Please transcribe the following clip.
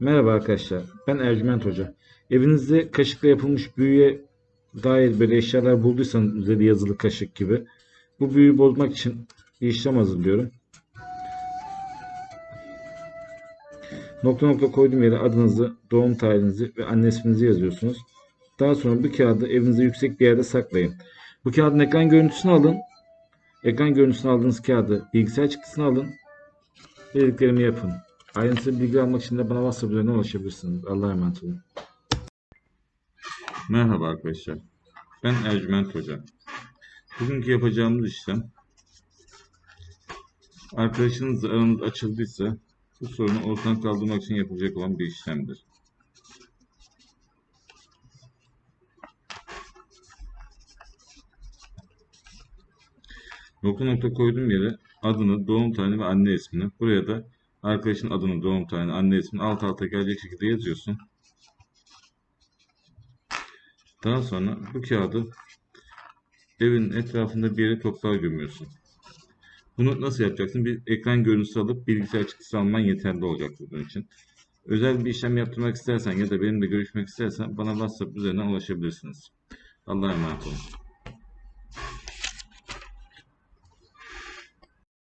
Merhaba arkadaşlar, ben Ercüment Hoca. Evinizde kaşıkla yapılmış büyüye dair böyle eşyalar bulduysanız üzeri yazılı kaşık gibi bu büyüyü bozmak için bir işlem hazırlıyorum. Nokta nokta koyduğum yere adınızı, doğum tarihinizi ve anne isminizi yazıyorsunuz. Daha sonra bu kağıdı evinizde yüksek bir yerde saklayın. Bu kağıdın ekran görüntüsünü alın. Ekran görüntüsünü aldığınız kağıdı bilgisayar çıktısını alın. Dediklerimi yapın. Ayrıntılı bilgi almak için de bana WhatsApp üzerinden ulaşabilirsiniz. Allah'a emanet olun. Merhaba arkadaşlar. Ben Ercüment Hoca. Bugünkü yapacağımız işlem arkadaşınızla aranız açıldıysa bu sorunu ortadan kaldırmak için yapılacak olan bir işlemdir. Nokta nokta koyduğum yere adını, doğum tarihini ve anne ismini, buraya da arkadaşın adını, doğum tarihini, anne ismini alt alta gelecek şekilde yazıyorsun. Daha sonra bu kağıdı evin etrafında bir yere toprağa gömüyorsun. Bunu nasıl yapacaksın? Bir ekran görüntüsü alıp bilgisayar çıktısı alman yeterli olacak bunun için. Özel bir işlem yaptırmak istersen ya da benimle görüşmek istersen bana WhatsApp üzerinden ulaşabilirsiniz. Allah'a emanet olun.